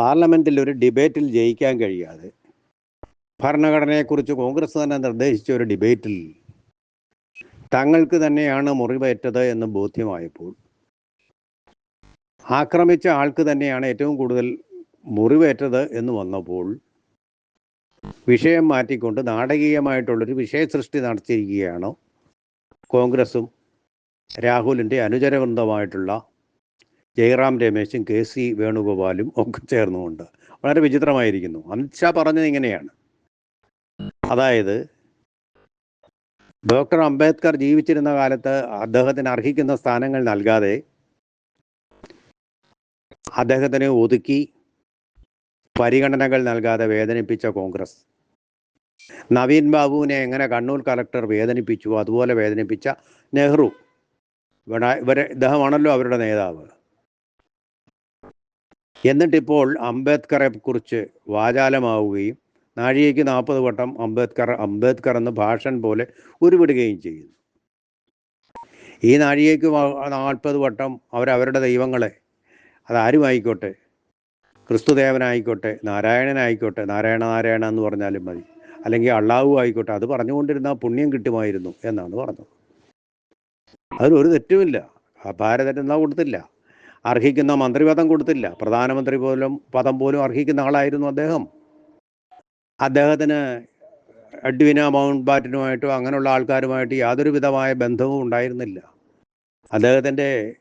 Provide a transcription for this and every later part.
പാർലമെന്റിൽ ഒരു ഡിബേറ്റിൽ ജയിക്കാൻ കഴിയാതെ ഭരണഘടനയെക്കുറിച്ച് കോൺഗ്രസ് തന്നെ നിർദ്ദേശിച്ച ഒരു ഡിബേറ്റിൽ തങ്ങൾക്ക് തന്നെയാണ് മുറിവേറ്റത് എന്ന് ബോധ്യമായപ്പോൾ ആക്രമിച്ച ആൾക്ക് തന്നെയാണ് ഏറ്റവും കൂടുതൽ മുറിവേറ്റത് എന്ന് വന്നപ്പോൾ വിഷയം മാറ്റിക്കൊണ്ട് നാടകീയമായിട്ടുള്ളൊരു വിഷയ സൃഷ്ടി നടത്തിയിരിക്കുകയാണ് കോൺഗ്രസും രാഹുലിന്റെ അനുചരവൃന്ദമായിട്ടുള്ള ജയറാം രമേശും കെ സി വേണുഗോപാലും ഒക്കെ ചേർന്നുകൊണ്ട് വളരെ വിചിത്രമായിരിക്കുന്നു. അമിത്ഷാ പറഞ്ഞത് ഇങ്ങനെയാണ്. അതായത് ഡോക്ടർ അംബേദ്കർ ജീവിച്ചിരുന്ന കാലത്ത് അദ്ദേഹത്തിന് അർഹിക്കുന്ന സ്ഥാനങ്ങൾ നൽകാതെ അദ്ദേഹത്തിനെ ഒതുക്കി പരിഗണനകൾ നൽകാതെ വേദനിപ്പിച്ച കോൺഗ്രസ്. നവീൻ ബാബുവിനെ എങ്ങനെ കണ്ണൂർ കളക്ടർ വേദനിപ്പിച്ചു അതുപോലെ വേദനിപ്പിച്ച നെഹ്റു ഇവരെ ഇദ്ദേഹമാണല്ലോ അവരുടെ നേതാവ്. എന്നിട്ടിപ്പോൾ അംബേദ്കറെ കുറിച്ച് വാചാലമാവുകയും നാഴികയ്ക്ക് നാൽപ്പത് വട്ടം അംബേദ്കർ അംബേദ്കർ എന്ന് ഭാഷൻ പോലെ ഉരുവിടുകയും ചെയ്യുന്നു. ഈ നാഴികയ്ക്ക് നാൽപ്പത് വട്ടം അവരവരുടെ ദൈവങ്ങളെ അതാരുമായിക്കോട്ടെ ക്രിസ്തുദേവനായിക്കോട്ടെ നാരായണനായിക്കോട്ടെ നാരായണ നാരായണ എന്ന് പറഞ്ഞാലും മതി. അല്ലെങ്കിൽ അള്ളാഹു ആയിക്കോട്ടെ അത് പറഞ്ഞുകൊണ്ടിരുന്ന പുണ്യം കിട്ടുമായിരുന്നു എന്നാണ് പറഞ്ഞത്. അതിലൊരു തെറ്റുമില്ല. ഭാരതരത്ന കൊടുത്തില്ല. അർഹിക്കുന്ന മന്ത്രിപദം കൊടുത്തില്ല. പ്രധാനമന്ത്രി പോലും പദം പോലും അർഹിക്കുന്ന ആളായിരുന്നു അദ്ദേഹം. അദ്ദേഹത്തിന് അഡ്വിന മൗണ്ട് ബാറ്റനുമായിട്ടോ അങ്ങനെയുള്ള ആൾക്കാരുമായിട്ട് യാതൊരു വിധമായ ബന്ധവും ഉണ്ടായിരുന്നില്ല. അദ്ദേഹത്തിന്റെ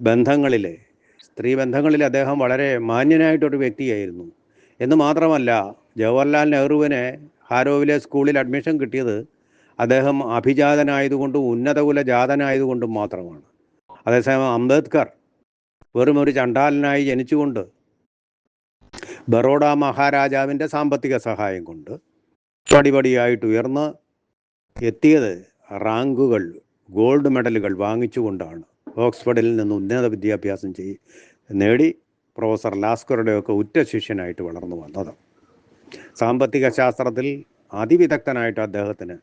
ബന്ധങ്ങളിൽ സ്ത്രീ ബന്ധങ്ങളിൽ അദ്ദേഹം വളരെ മാന്യനായിട്ടൊരു വ്യക്തിയായിരുന്നു. എന്ന് മാത്രമല്ല ജവഹർലാൽ നെഹ്റുവിനെ ഹാരോവിലെ സ്കൂളിൽ അഡ്മിഷൻ കിട്ടിയത് അദ്ദേഹം അഭിജാതനായതുകൊണ്ടും ഉന്നതകുല ജാതനായതുകൊണ്ടും മാത്രമാണ്. അതേസമയം അംബേദ്കർ വെറും ഒരു ചണ്ടാലനായി ജനിച്ചുകൊണ്ട് ബറോഡ മഹാരാജാവിന്റെ സാമ്പത്തിക സഹായം കൊണ്ട് പടിപടിയായിട്ട് ഉയർന്ന് എത്തിയത് റാങ്കുകൾ ഗോൾഡ് മെഡലുകൾ വാങ്ങിച്ചുകൊണ്ടാണ്. ഓക്സ്ഫോർഡിൽ നിന്ന് ഉന്നത വിദ്യാഭ്യാസം ചെയ് നേടി പ്രൊഫസർ ലാസ്കറുടെയൊക്കെ ഉറ്റ ശിഷ്യനായിട്ട് വളർന്നു വന്നത്. സാമ്പത്തിക ശാസ്ത്രത്തിൽ അതിവിദഗ്ധനായിട്ട് അദ്ദേഹത്തിന്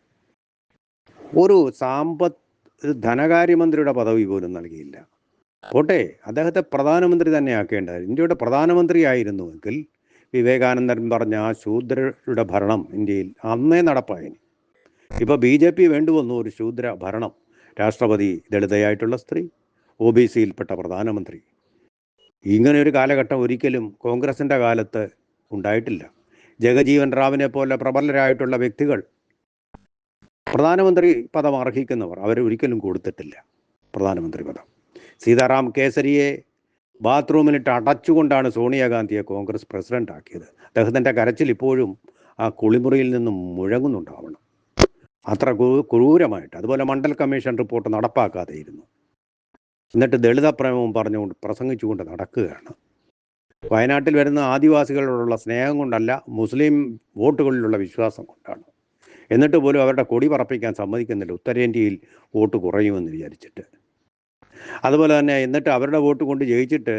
ഒരു സാമ്പത്ത് ധനകാര്യമന്ത്രിയുടെ പദവി പോലും നൽകിയില്ല. പോട്ടെ അദ്ദേഹത്തെ പ്രധാനമന്ത്രി തന്നെ ആക്കേണ്ടത് ഇന്ത്യയുടെ പ്രധാനമന്ത്രി ആയിരുന്നുവെങ്കിൽ വിവേകാനന്ദൻ പറഞ്ഞ ആ ശൂദ്രരുടെ ഭരണം ഇന്ത്യയിൽ അന്നേ നടപ്പായി ഇപ്പോൾ ബി ജെ പി വേണ്ടുവന്നു ഒരു ശൂദ്ര ഭരണം. രാഷ്ട്രപതി ദളിതയായിട്ടുള്ള സ്ത്രീ ഒ ബി സിയിൽപ്പെട്ട പ്രധാനമന്ത്രി. ഇങ്ങനെ ഒരു കാലഘട്ടം ഒരിക്കലും കോൺഗ്രസിന്റെ കാലത്ത് ഉണ്ടായിട്ടില്ല. ജഗജീവൻ റാവിനെ പോലെ പ്രബലരായിട്ടുള്ള വ്യക്തികൾ പ്രധാനമന്ത്രി പദം അർഹിക്കുന്നവർ അവരൊരിക്കലും കൊടുത്തിട്ടില്ല. പ്രധാനമന്ത്രി പദം. സീതാറാം കേസരിയെ ബാത്റൂമിലിട്ട് അടച്ചുകൊണ്ടാണ് സോണിയാഗാന്ധിയെ കോൺഗ്രസ് പ്രസിഡന്റ് ആക്കിയത് അദ്ദേഹത്തിന്റെ കരച്ചിൽ ഇപ്പോഴും ആ കുളിമുറിയിൽ നിന്നും മുഴങ്ങുന്നുണ്ടാവണം. അത്ര ക്രൂരമായിട്ട്. അതുപോലെ മണ്ഡൽ കമ്മീഷൻ റിപ്പോർട്ട് നടപ്പാക്കാതെ ഇരുന്നു എന്നിട്ട് ദളിത പ്രേമവും പറഞ്ഞുകൊണ്ട് പ്രസംഗിച്ചുകൊണ്ട് നടക്കുകയാണ്. വയനാട്ടിൽ വരുന്ന ആദിവാസികളോടുള്ള സ്നേഹം കൊണ്ടല്ല മുസ്ലിം വോട്ടുകളിലുള്ള വിശ്വാസം കൊണ്ടാണ്. എന്നിട്ട് പോലും അവരുടെ കൊടി പറപ്പിക്കാൻ സമ്മതിക്കുന്നില്ല. ഉത്തരേന്ത്യയിൽ വോട്ട് കുറയുമെന്ന് വിചാരിച്ചിട്ട്. അതുപോലെ തന്നെ എന്നിട്ട് അവരുടെ വോട്ട് കൊണ്ട് ജയിച്ചിട്ട്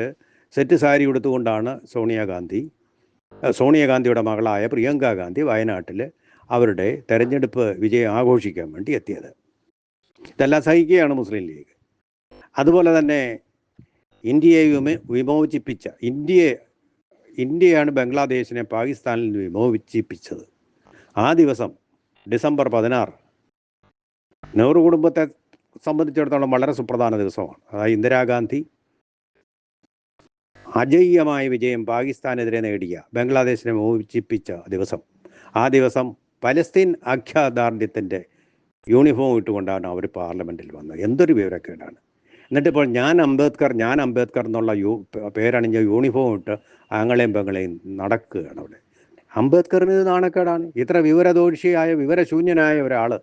സെറ്റ് സാരി ഉടുത്തുകൊണ്ടാണ് സോണിയാഗാന്ധി സോണിയാഗാന്ധിയുടെ മകളായ പ്രിയങ്ക ഗാന്ധി വയനാട്ടിൽ അവരുടെ തെരഞ്ഞെടുപ്പ് വിജയം ആഘോഷിക്കാൻ വേണ്ടി എത്തിയത്. ഇതെല്ലാം സഹിക്കുകയാണ് മുസ്ലിം ലീഗ്. അതുപോലെ തന്നെ ഇന്ത്യയെ വിമ വിമോചിപ്പിച്ച ഇന്ത്യയെ ഇന്ത്യയാണ് ബംഗ്ലാദേശിനെ പാകിസ്ഥാനിൽ നിന്ന് വിമോചിപ്പിച്ചത്. ആ ദിവസം ഡിസംബർ പതിനാറ് നെഹ്റു കുടുംബത്തെ സംബന്ധിച്ചിടത്തോളം വളരെ സുപ്രധാന ദിവസമാണ്. അതായത് ഇന്ദിരാഗാന്ധി അജയ്യമായ വിജയം പാകിസ്ഥാനെതിരെ നേടിയ ബംഗ്ലാദേശിനെ മോചിപ്പിച്ച ദിവസം. ആ ദിവസം പലസ്തീൻ അഖ്യാദാർഢ്യത്തിന്റെ യൂണിഫോം ഇട്ടുകൊണ്ടാണ് അവർ പാർലമെന്റിൽ വന്നത്. എന്തൊരു വിവരക്കേടാണ്. എന്നിട്ടിപ്പോൾ ഞാൻ അംബേദ്കർ ഞാൻ അംബേദ്കർ എന്നുള്ള യൂ പേരണിഞ്ഞ യൂണിഫോം ഇട്ട് ആങ്ങളെയും പെങ്ങളെയും നടക്കുകയാണ് അവിടെ. അംബേദ്കറിന് ഇത് നാണക്കേടാണ്. ഇത്ര വിവരദോഷിയായ വിവരശൂന്യനായ ഒരാൾ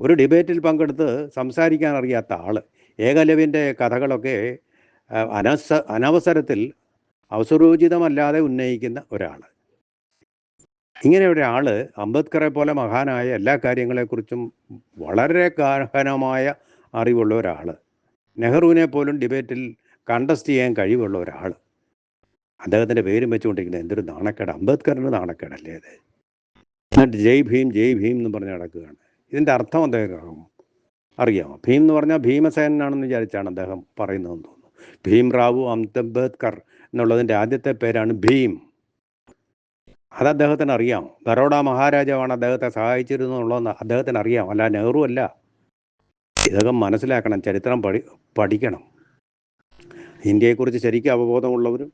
ഒരു ഡിബേറ്റിൽ പങ്കെടുത്ത് സംസാരിക്കാൻ അറിയാത്ത ആൾ ഏകലവ്യന്റെ കഥകളൊക്കെ അനസ അനവസരത്തിൽ അവസരോചിതമല്ലാതെ ഉന്നയിക്കുന്ന ഒരാൾ ഇങ്ങനെ ഒരാൾ അംബേദ്കറെ പോലെ മഹാനായ എല്ലാ കാര്യങ്ങളെക്കുറിച്ചും വളരെ ഗാഹനമായ അറിവുള്ള ഒരാൾ നെഹ്റുവിനെ പോലും ഡിബേറ്റിൽ കണ്ടസ്റ്റ് ചെയ്യാൻ കഴിവുള്ള ഒരാൾ അദ്ദേഹത്തിന്റെ പേരും വെച്ചുകൊണ്ടിരിക്കുന്നത് എന്തൊരു നാണക്കേട്. അംബേദ്കറിന് നാണക്കേടല്ലേ അത്? എന്നിട്ട് ജയ് ഭീം ജയ് ഭീം എന്ന് പറഞ്ഞ് നടക്കുകയാണ്. ഇതിന്റെ അർത്ഥം അദ്ദേഹം അറിയാമോ? ഭീം എന്ന് പറഞ്ഞാൽ ഭീമസേനാണെന്ന് വിചാരിച്ചാണ് അദ്ദേഹം പറയുന്നതെന്ന് തോന്നുന്നു. ഭീം റാവു അംബേദ്കർ എന്നുള്ളതിന്റെ ആദ്യത്തെ പേരാണ് ഭീം. അത് അദ്ദേഹത്തിന് അറിയാം. ബറോഡ മഹാരാജാവാണ് അദ്ദേഹത്തെ സഹായിച്ചിരുന്നുള്ളതെന്ന് അദ്ദേഹത്തിന് അറിയാം. അല്ല നെഹ്റു അല്ല. ഇതൊക്കെ മനസ്സിലാക്കണം ചരിത്രം പഠി പഠിക്കണം. ഇന്ത്യയെക്കുറിച്ച് ശരിക്കും അവബോധമുള്ളവരും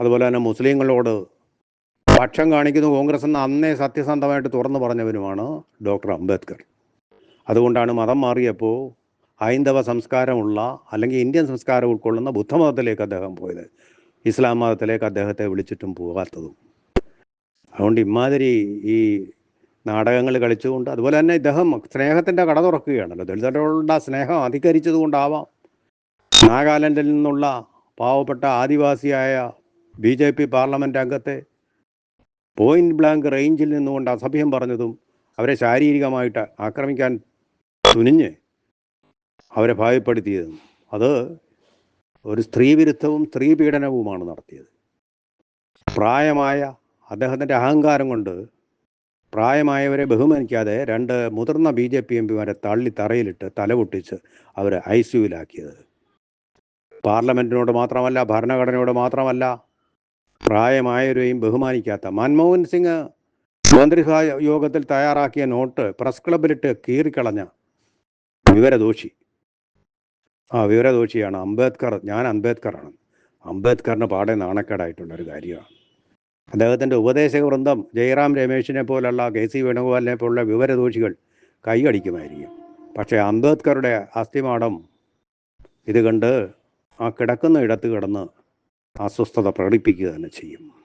അതുപോലെ തന്നെ മുസ്ലിങ്ങളോട് പക്ഷം കാണിക്കുന്ന കോൺഗ്രസ് എന്ന് അന്നേ സത്യസന്ധമായിട്ട് തുറന്നു പറഞ്ഞവനുമാണ് ഡോക്ടർ അംബേദ്കർ. അതുകൊണ്ടാണ് മതം മാറിയപ്പോൾ ഹൈന്ദവ സംസ്കാരമുള്ള അല്ലെങ്കിൽ ഇന്ത്യൻ സംസ്കാരം ഉൾക്കൊള്ളുന്ന ബുദ്ധമതത്തിലേക്ക് അദ്ദേഹം പോയത്. ഇസ്ലാം മതത്തിലേക്ക് അദ്ദേഹത്തെ വിളിച്ചിട്ടും പോകാത്തതും. അതുകൊണ്ട് ഇമാതിരി ഈ നാടകങ്ങൾ കളിച്ചുകൊണ്ട് അതുപോലെ തന്നെ ഇദ്ദേഹം സ്നേഹത്തിന്റെ കട തുറക്കുകയാണല്ലോ. ദളിതരോടുള്ള സ്നേഹം അധികരിച്ചത് കൊണ്ടാവാം നാഗാലാൻഡിൽ നിന്നുള്ള പാവപ്പെട്ട ആദിവാസിയായ ബി ജെ പി പാർലമെന്റ് അംഗത്തെ പോയിന്റ് ബ്ലാങ്ക് റേഞ്ചിൽ നിന്നുകൊണ്ട് അസഭ്യം പറഞ്ഞതും അവരെ ശാരീരികമായിട്ട് ആക്രമിക്കാൻ തുനിഞ്ഞ് അവരെ ഭയപ്പെടുത്തിയതും അത് ഒരു സ്ത്രീവിരുദ്ധവും സ്ത്രീ പീഡനവുമാണ് നടത്തിയത്. പ്രായമായ അദ്ദേഹത്തിന്റെ അഹങ്കാരം കൊണ്ട് പ്രായമായവരെ ബഹുമാനിക്കാതെ രണ്ട് മുതിർന്ന ബി ജെ പി എം പിമാരെ തള്ളി തറയിലിട്ട് തലപൊട്ടിച്ച് അവരെ ഐ സിയുലാക്കിയത് പാർലമെന്റിനോട് മാത്രമല്ല ഭരണഘടനയോട് മാത്രമല്ല പ്രായമായവരെയും ബഹുമാനിക്കാത്ത മൻമോഹൻ സിംഗ് മന്ത്രിസഭാ യോഗത്തിൽ തയ്യാറാക്കിയ നോട്ട് പ്രസ് ക്ലബിലിട്ട് കീറിക്കളഞ്ഞ വിവരദോഷി. ആ വിവരദോഷിയാണ് അംബേദ്കർ. ഞാൻ അംബേദ്കറാണ്. അംബേദ്കറിന് പാടെ നാണക്കേടായിട്ടുള്ള ഒരു കാര്യമാണ്. അദ്ദേഹത്തിന്റെ ഉപദേശക വൃന്ദം ജയറാം രമേശിനെ പോലുള്ള കെ സി വേണുഗോപാലിനെ പോലുള്ള വിവരദോഷികൾ കൈയടിക്കുമായിരിക്കും. പക്ഷേ അംബേദ്കറുടെ അസ്ഥിമാടം ഇത് കണ്ട് ആ കിടക്കുന്ന ഇടത്ത് കിടന്ന് അസ്വസ്ഥത പ്രകടിപ്പിക്കുക തന്നെ ചെയ്യും.